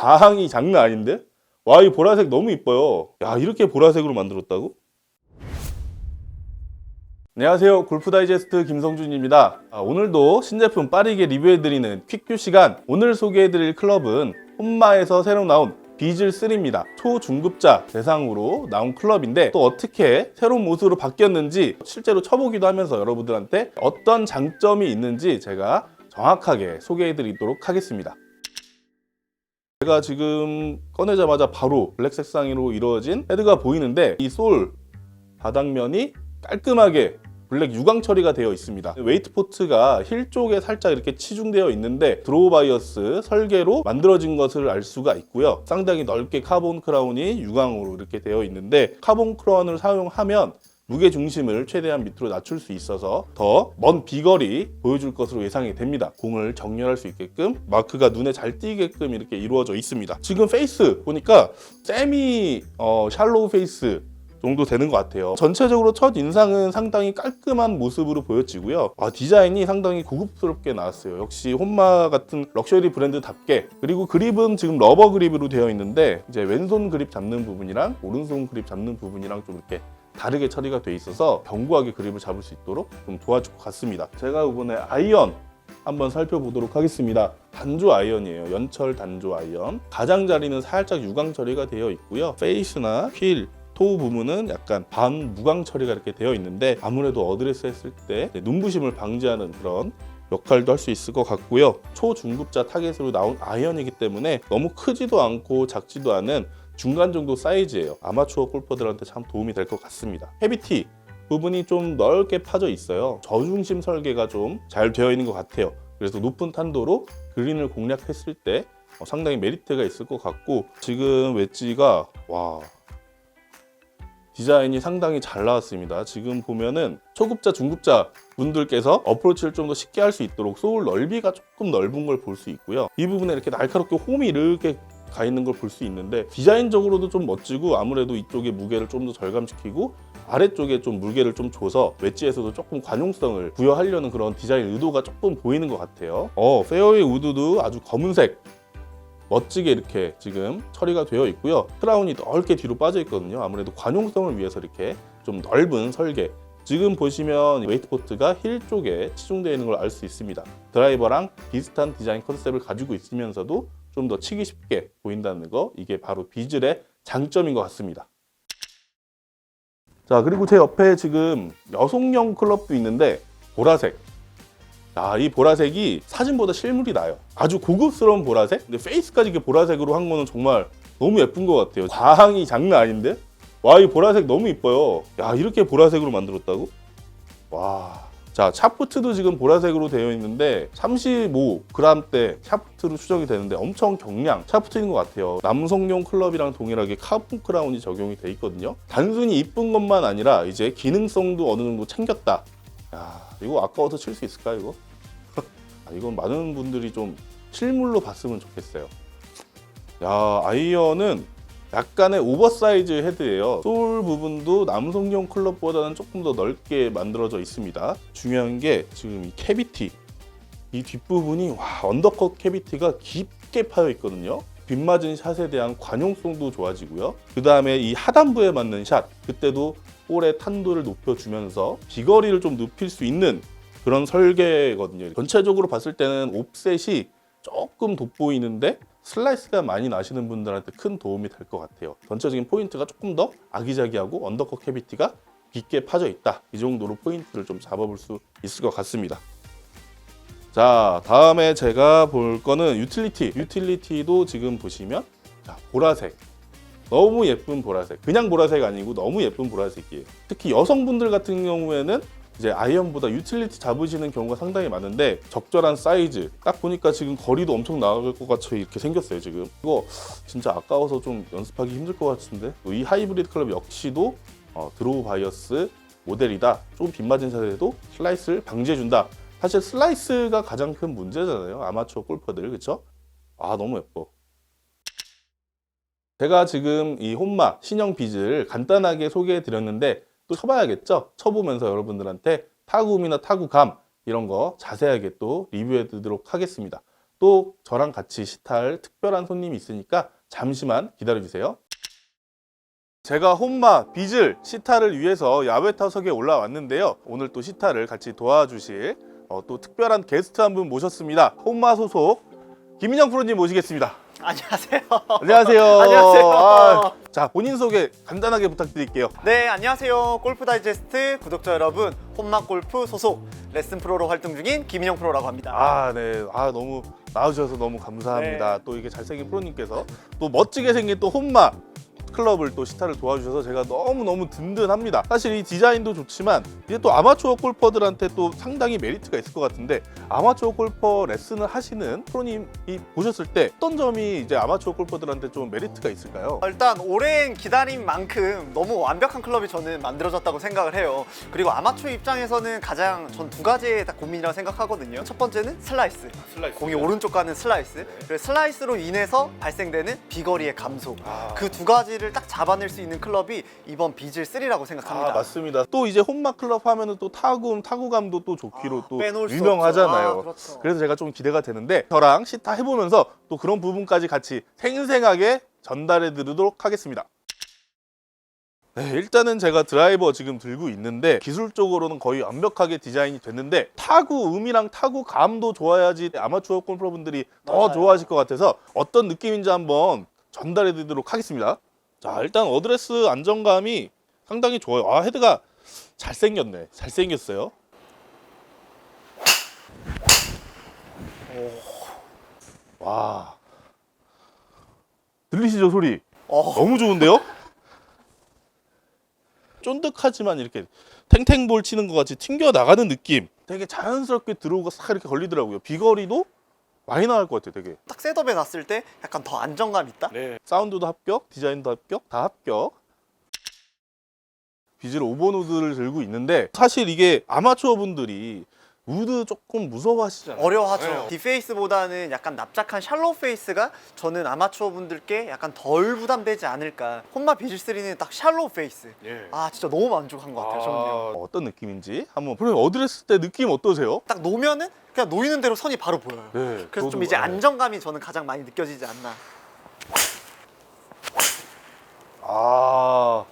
광이 장난 아닌데? 와, 이 보라색 너무 이뻐요. 야, 이렇게 보라색으로 만들었다고? 안녕하세요. 골프 다이제스트 김성준입니다. 아, 오늘도 신제품 빠르게 리뷰해드리는 퀵뷰 시간. 오늘 소개해드릴 클럽은 홈마에서 새로 나온 비즐3입니다. 초중급자 대상으로 나온 클럽인데 또 어떻게 새로운 모습으로 바뀌었는지 실제로 쳐보기도 하면서 여러분들한테 어떤 장점이 있는지 제가 정확하게 소개해드리도록 하겠습니다. 제가 지금 꺼내자마자 바로 블랙 색상으로 이루어진 헤드가 보이는데 이 솔 바닥면이 깔끔하게 블랙 유광 처리가 되어 있습니다. 웨이트 포트가 힐 쪽에 살짝 이렇게 치중되어 있는데 드로우 바이어스 설계로 만들어진 것을 알 수가 있고요. 상당히 넓게 카본 크라운이 유광으로 이렇게 되어 있는데 카본 크라운을 사용하면 무게 중심을 최대한 밑으로 낮출 수 있어서 더 먼 비거리 보여줄 것으로 예상이 됩니다. 공을 정렬할 수 있게끔 마크가 눈에 잘 띄게끔 이렇게 이루어져 있습니다. 지금 페이스 보니까 세미 어, 샬로우 페이스 정도 되는 것 같아요. 전체적으로 첫 인상은 상당히 깔끔한 모습으로 보여지고요. 아, 디자인이 상당히 고급스럽게 나왔어요. 역시 홈마 같은 럭셔리 브랜드답게 그리고 그립은 지금 러버 그립으로 되어 있는데 이제 왼손 그립 잡는 부분이랑 오른손 그립 잡는 부분이랑 좀 이렇게 다르게 처리가 돼 있어서 견고하게 그립을 잡을 수 있도록 좀 도와줄 것 같습니다. 제가 이번에 아이언 한번 살펴보도록 하겠습니다. 단조 아이언이에요. 연철 단조 아이언. 가장자리는 살짝 유광 처리가 되어 있고요. 페이스나 휠, 토 부분은 약간 반 무광 처리가 이렇게 되어 있는데 아무래도 어드레스 했을 때 눈부심을 방지하는 그런 역할도 할 수 있을 것 같고요. 초중급자 타겟으로 나온 아이언이기 때문에 너무 크지도 않고 작지도 않은 중간 정도 사이즈예요. 아마추어 골퍼들한테 참 도움이 될 것 같습니다. 헤비티 부분이 좀 넓게 파져 있어요. 저중심 설계가 좀 잘 되어 있는 것 같아요. 그래서 높은 탄도로 그린을 공략했을 때 어, 상당히 메리트가 있을 것 같고 지금 웨지가 와 디자인이 상당히 잘 나왔습니다. 지금 보면은 초급자, 중급자 분들께서 어프로치를 좀 더 쉽게 할 수 있도록 소울 넓이가 조금 넓은 걸 볼 수 있고요. 이 부분에 이렇게 날카롭게 홈이 이렇게 가 있는 걸 볼 수 있는데 디자인적으로도 좀 멋지고 아무래도 이쪽에 무게를 좀 더 절감시키고 아래쪽에 좀 무게를 좀 줘서 웨지에서도 조금 관용성을 부여하려는 그런 디자인 의도가 조금 보이는 것 같아요. 어, 페어웨이 우드도 아주 검은색 멋지게 이렇게 지금 처리가 되어 있고요. 크라운이 넓게 뒤로 빠져 있거든요. 아무래도 관용성을 위해서 이렇게 좀 넓은 설계. 지금 보시면 웨이트 포트가 힐 쪽에 치중되어 있는 걸 알 수 있습니다. 드라이버랑 비슷한 디자인 컨셉을 가지고 있으면서도 좀 더 치기 쉽게 보인다는 거 이게 바로 비즐의 장점인 것 같습니다. 자 그리고 제 옆에 지금 여성용 클럽도 있는데 보라색 야, 이 보라색이 사진보다 실물이 나요. 아주 고급스러운 보라색? 근데 페이스까지 이렇게 보라색으로 한 거는 정말 너무 예쁜 것 같아요. 광이 장난 아닌데? 와, 이 보라색 너무 이뻐요. 야, 이렇게 보라색으로 만들었다고? 와. 자, 샤프트도 지금 보라색으로 되어 있는데 35g대 샤프트로 추정이 되는데 엄청 경량 샤프트인 것 같아요. 남성용 클럽이랑 동일하게 카본 크라운이 적용이 돼 있거든요. 단순히 이쁜 것만 아니라 이제 기능성도 어느 정도 챙겼다. 야, 이거 아까워서 칠 수 있을까 이거? 아, 이건 많은 분들이 좀 실물로 봤으면 좋겠어요. 야, 아이언은 약간의 오버사이즈 헤드예요. 솔 부분도 남성용 클럽보다는 조금 더 넓게 만들어져 있습니다. 중요한 게 지금 이 캐비티, 이 뒷부분이 와 언더컷 캐비티가 깊게 파여 있거든요. 빗맞은 샷에 대한 관용성도 좋아지고요. 그 다음에 이 하단부에 맞는 샷, 그때도 볼의 탄도를 높여주면서 비거리를 좀 높일 수 있는 그런 설계거든요. 전체적으로 봤을 때는 옵셋이 조금 돋보이는데 슬라이스가 많이 나시는 분들한테 큰 도움이 될 것 같아요. 전체적인 포인트가 조금 더 아기자기하고 언더컷 캐비티가 깊게 파져 있다. 이 정도로 포인트를 좀 잡아볼 수 있을 것 같습니다. 자, 다음에 제가 볼 거는 유틸리티. 유틸리티도 지금 보시면 자, 보라색. 너무 예쁜 보라색. 그냥 보라색 아니고 너무 예쁜 보라색이에요. 특히 여성분들 같은 경우에는 이제 아이언보다 유틸리티 잡으시는 경우가 상당히 많은데 적절한 사이즈. 딱 보니까 지금 거리도 엄청 나갈 것 같이 이렇게 생겼어요 지금. 이거 진짜 아까워서 좀 연습하기 힘들 것 같은데? 이 하이브리드 클럽 역시도 어, 드로우 바이어스 모델이다. 조금 빗맞은 샷에도 슬라이스를 방지해준다. 사실 슬라이스가 가장 큰 문제잖아요 아마추어 골퍼들. 그쵸? 아 너무 예뻐. 제가 지금 이 홈마 신형 비즈를 간단하게 소개해 드렸는데 또 쳐봐야겠죠? 쳐보면서 여러분들한테 타구음이나 타구감 이런 거 자세하게 또 리뷰해 드리도록 하겠습니다. 또 저랑 같이 시타할 특별한 손님이 있으니까 잠시만 기다려주세요. 제가 혼마 비즐 시타를 위해서 야외 타석에 올라왔는데요. 오늘 또 시타를 같이 도와주실 어, 또 특별한 게스트 한 분 모셨습니다. 혼마 소속 김인영 프로님 모시겠습니다. 안녕하세요. 안녕하세요. 안녕하세요. 아, 자 본인 소개 간단하게 부탁드릴게요. 네, 안녕하세요. 골프 다이제스트 구독자 여러분, 홈막 골프 소속 레슨 프로로 활동 중인 김인영 프로라고 합니다. 아, 네. 아, 너무 나와주셔서 너무 감사합니다. 또 이게 잘생긴 프로님께서 또 멋지게 생긴 또 혼마 클럽을 또 시타를 도와주셔서 제가 너무너무 든든합니다. 사실 이 디자인도 좋지만 이제 또 아마추어 골퍼들한테 또 상당히 메리트가 있을 것 같은데 아마추어 골퍼 레슨을 하시는 프로님이 보셨을 때 어떤 점이 이제 아마추어 골퍼들한테 좀 메리트가 있을까요? 일단 오랜 기다림 만큼 너무 완벽한 클럽이 저는 만들어졌다고 생각을 해요. 그리고 아마추어 입장에서는 가장 전 두 가지의 다 고민이라고 생각하거든요. 첫 번째는 슬라이스. 슬라이스. 공이 오른쪽 가는 슬라이스. 그리고 슬라이스로 인해서 발생되는 비거리의 감소. 아. 그두 가지 를 딱 잡아낼 수 있는 클럽이 이번 비즐 3라고 생각합니다. 아, 맞습니다. 또 이제 홈마 클럽 하면은 또 타구음, 타구감도 또 좋기로 아, 또 유명하잖아요. 아, 그렇죠. 그래서 제가 좀 기대가 되는데 저랑 시타 해보면서 또 그런 부분까지 같이 생생하게 전달해 드리도록 하겠습니다. 네, 일단은 제가 드라이버 지금 들고 있는데 기술적으로는 거의 완벽하게 디자인이 됐는데 타구 음이랑 타구 감도 좋아야지 아마추어 골퍼분들이 더 맞아요. 좋아하실 것 같아서 어떤 느낌인지 한번 전달해 드리도록 하겠습니다. 자, 일단 어드레스 안정감이 상당히 좋아요. 아, 헤드가 잘생겼네. 잘생겼어요. 와. 들리시죠, 소리? 어, 너무 좋은데요? 쫀득하지만 이렇게 탱탱볼 치는 것 같이 튕겨 나가는 느낌. 되게 자연스럽게 들어오고 싹 이렇게 걸리더라고요. 비거리도 많이 나갈 것 같아요, 되게. 딱 셋업에 놨을 때 약간 더 안정감 있다? 네. 사운드도 합격, 디자인도 합격, 다 합격. 5번 우드를 들고 있는데 사실 이게 아마추어 분들이 우드 조금 무서워하시잖아요. 어려워하죠. 네. 디페이스보다는 약간 납작한 샬로우 페이스가 저는 아마추어 분들께 약간 덜 부담되지 않을까. 홈마 비즐 3는 딱 샬로우 페이스. 예. 아 진짜 너무 만족한 것 같아요. 저는요. 아, 어떤 느낌인지 한번 프로님 어드레스 때 느낌 어떠세요? 딱 놓으면은 그냥 놓이는 대로 선이 바로 보여요. 네. 그래서 좀 저도, 이제 네. 안정감이 저는 가장 많이 느껴지지 않나. 아,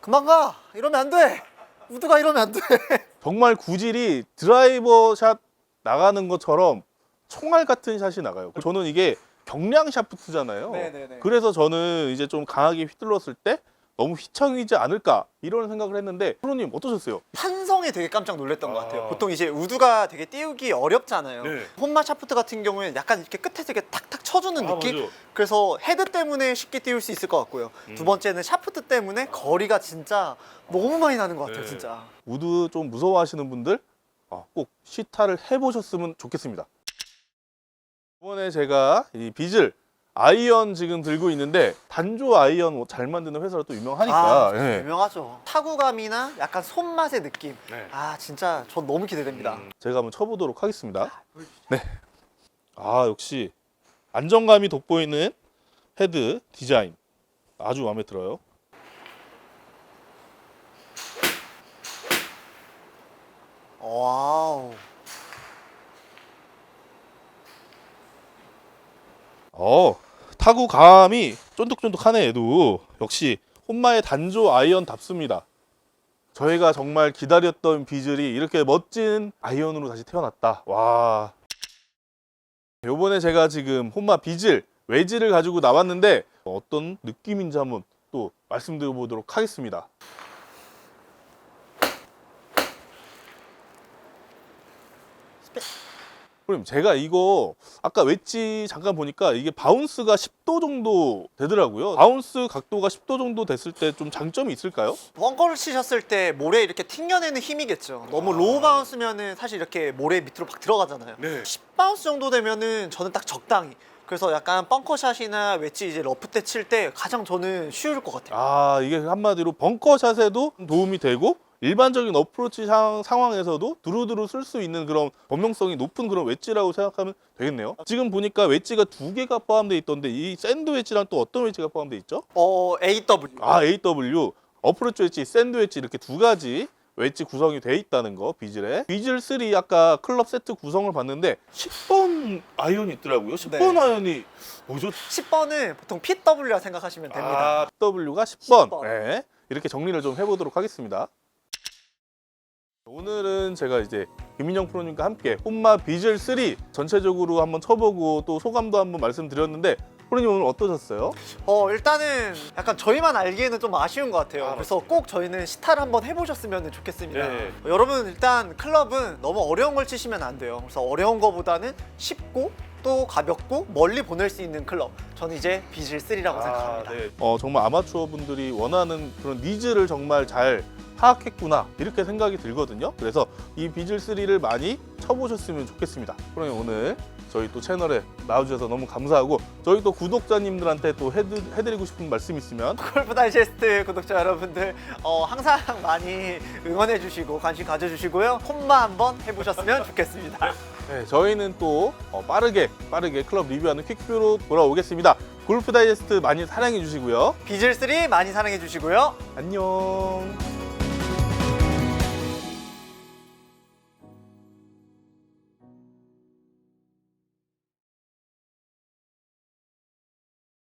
그만 가. 이러면 안 돼. 우드가 이러면 안 돼. 정말 구질이 드라이버 샷 나가는 것처럼 총알 같은 샷이 나가요. 저는 이게 경량 샤프트잖아요. 네네네. 그래서 저는 이제 좀 강하게 휘둘렀을 때 너무 휘청이지 않을까 이런 생각을 했는데 프로님 어떠셨어요? 탄성에 되게 깜짝 놀랐던 것 아. 같아요. 보통 이제 우드가 되게 띄우기 어렵잖아요. 네. 홈마 샤프트 같은 경우에는 약간 이렇게 끝에서 이렇게 탁탁 쳐주는 아, 느낌? 맞아요. 그래서 헤드 때문에 쉽게 띄울 수 있을 것 같고요. 음. 두 번째는 샤프트 때문에 거리가 진짜 너무 많이 나는 것 같아요, 네. 진짜. 우드 좀 무서워하시는 분들 아, 꼭 시타를 해보셨으면 좋겠습니다. 이번에 제가 이 비즐 아이언 지금 들고 있는데 단조 아이언 뭐잘 만드는 회사로 또 유명하니까 아, 예. 유명하죠. 타구감이나 약간 손맛의 느낌. 네. 아, 진짜 전 너무 기대됩니다. 음, 제가 한번 쳐보도록 하겠습니다. 네. 아 역시 안정감이 돋보이는 헤드 디자인 아주 마음에 들어요. 와우. 어 타구 감이 쫀득쫀득하네 얘도 역시 혼마의 단조 아이언답습니다. 저희가 정말 기다렸던 비즐이 이렇게 멋진 아이언으로 다시 태어났다. 와. 요번에 제가 지금 혼마 비즐 웨지를 가지고 나왔는데 어떤 느낌인지 한번 또 말씀드려 보도록 하겠습니다. 그럼 제가 이거 아까 웨지 잠깐 보니까 이게 바운스가 10도 정도 되더라고요. 바운스 각도가 10도 정도 됐을 때 좀 장점이 있을까요? 벙커를 치셨을 때 모래 이렇게 튕겨내는 힘이겠죠. 너무 아. 로우 바운스면은 사실 이렇게 모래 밑으로 막 들어가잖아요. 네. 10바운스 정도 되면은 저는 딱 적당히. 그래서 약간 벙커샷이나 웨지 이제 러프 때 칠 때 가장 저는 쉬울 것 같아요. 아 이게 한마디로 벙커샷에도 도움이 되고 일반적인 어프로치 상, 상황에서도 두루두루 쓸 수 있는 그런 범용성이 높은 그런 웨지라고 생각하면 되겠네요. 지금 보니까 웨지가 두 개가 포함되어 있던데 이 샌드 웨지랑 또 어떤 웨지가 포함되어 있죠? 어, AW. 아 AW 어프로치 웨지, 샌드 웨지 이렇게 두 가지 웨지 구성이 돼 있다는 거 비즐에 비즐 3 아까 클럽 세트 구성을 봤는데 10번 아이언이 있더라고요. 10번 네. 아이언이 뭐죠? 10번은 보통 PW라 생각하시면 됩니다. 아, W가 10번. 10번. 네. 이렇게 정리를 좀 해보도록 하겠습니다. 오늘은 제가 이제 김민영 프로님과 함께 홈마 비즐 3 전체적으로 한번 쳐보고 또 소감도 한번 말씀드렸는데 프로님 오늘 어떠셨어요? 어 일단은 약간 저희만 알기에는 좀 아쉬운 것 같아요. 아, 그래서 꼭 저희는 시타를 한번 해보셨으면 좋겠습니다. 네. 어, 여러분 일단 클럽은 너무 어려운 걸 치시면 안 돼요. 그래서 어려운 거보다는 쉽고 또 가볍고 멀리 보낼 수 있는 클럽. 저는 이제 비즐 3라고 생각합니다. 네. 어, 정말 아마추어 분들이 원하는 그런 니즈를 정말 잘 파악했구나 이렇게 생각이 들거든요. 그래서 이 비즐 3를 많이 쳐보셨으면 좋겠습니다. 그러면 오늘 저희 또 채널에 나와주셔서 너무 감사하고 저희 또 구독자님들한테 또 해드, 해드리고 싶은 말씀 있으면 골프 다이제스트 구독자 여러분들 어, 항상 많이 응원해 주시고 관심 가져 주시고요. 홈마 한번 해보셨으면 좋겠습니다. 네, 저희는 또 어, 빠르게 빠르게 클럽 리뷰하는 퀵뷰로 돌아오겠습니다. 골프 다이제스트 많이 사랑해 주시고요. 비즐 3 많이 사랑해 주시고요. 안녕.